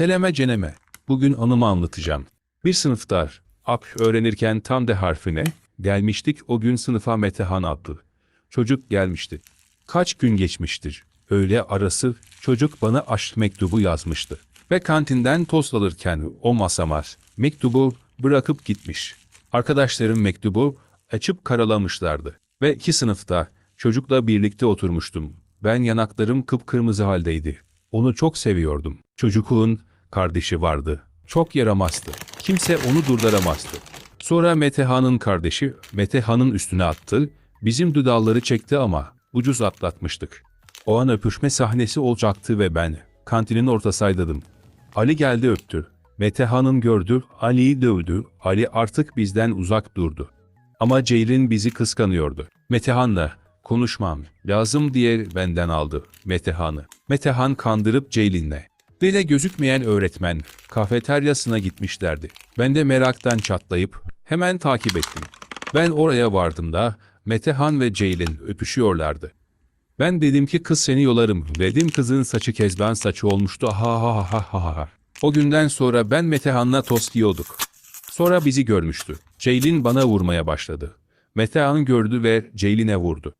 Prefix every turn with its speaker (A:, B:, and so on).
A: Seleme ceneme. Bugün anımı anlatacağım. Bir sınıfta ap öğrenirken tam de harfine gelmiştik o gün sınıfa Metehan adlı. Çocuk gelmişti. Kaç gün geçmiştir. Öğle arası çocuk bana aşk mektubu yazmıştı. Ve kantinden tost alırken o masama mektubu bırakıp gitmiş. Arkadaşlarım mektubu açıp karalamışlardı. Ve iki sınıfta çocukla birlikte oturmuştum. Ben yanaklarım kıpkırmızı haldeydi. Onu çok seviyordum. Çocuğun kardeşi vardı. Çok yaramazdı. Kimse onu durduramazdı. Sonra Metehan'ın kardeşi Metehan'ın üstüne attı. Bizim dudalları çekti ama ucuz atlatmıştık. O an öpüşme sahnesi olacaktı ve ben kantinin ortasaydım. Ali geldi öptü. Metehan'ın gördü, Ali'yi dövdü. Ali artık bizden uzak durdu. Ama Ceylin bizi kıskanıyordu. Metehan'la konuşmam lazım diye benden aldı Metehan'ı. Metehan kandırıp Ceylin'le. Dile gözükmeyen öğretmen kafeteryasına gitmişlerdi. Ben de meraktan çatlayıp hemen takip ettim. Ben oraya vardığımda Metehan ve Ceylin öpüşüyorlardı. Ben dedim ki kız seni yolarım. Dedim kızın saçı kezban saçı olmuştu. Ha ha ha ha ha ha. O günden sonra ben Metehan'la tost yiyorduk. Sonra bizi görmüştü. Ceylin bana vurmaya başladı. Metehan gördü ve Ceylin'e vurdu.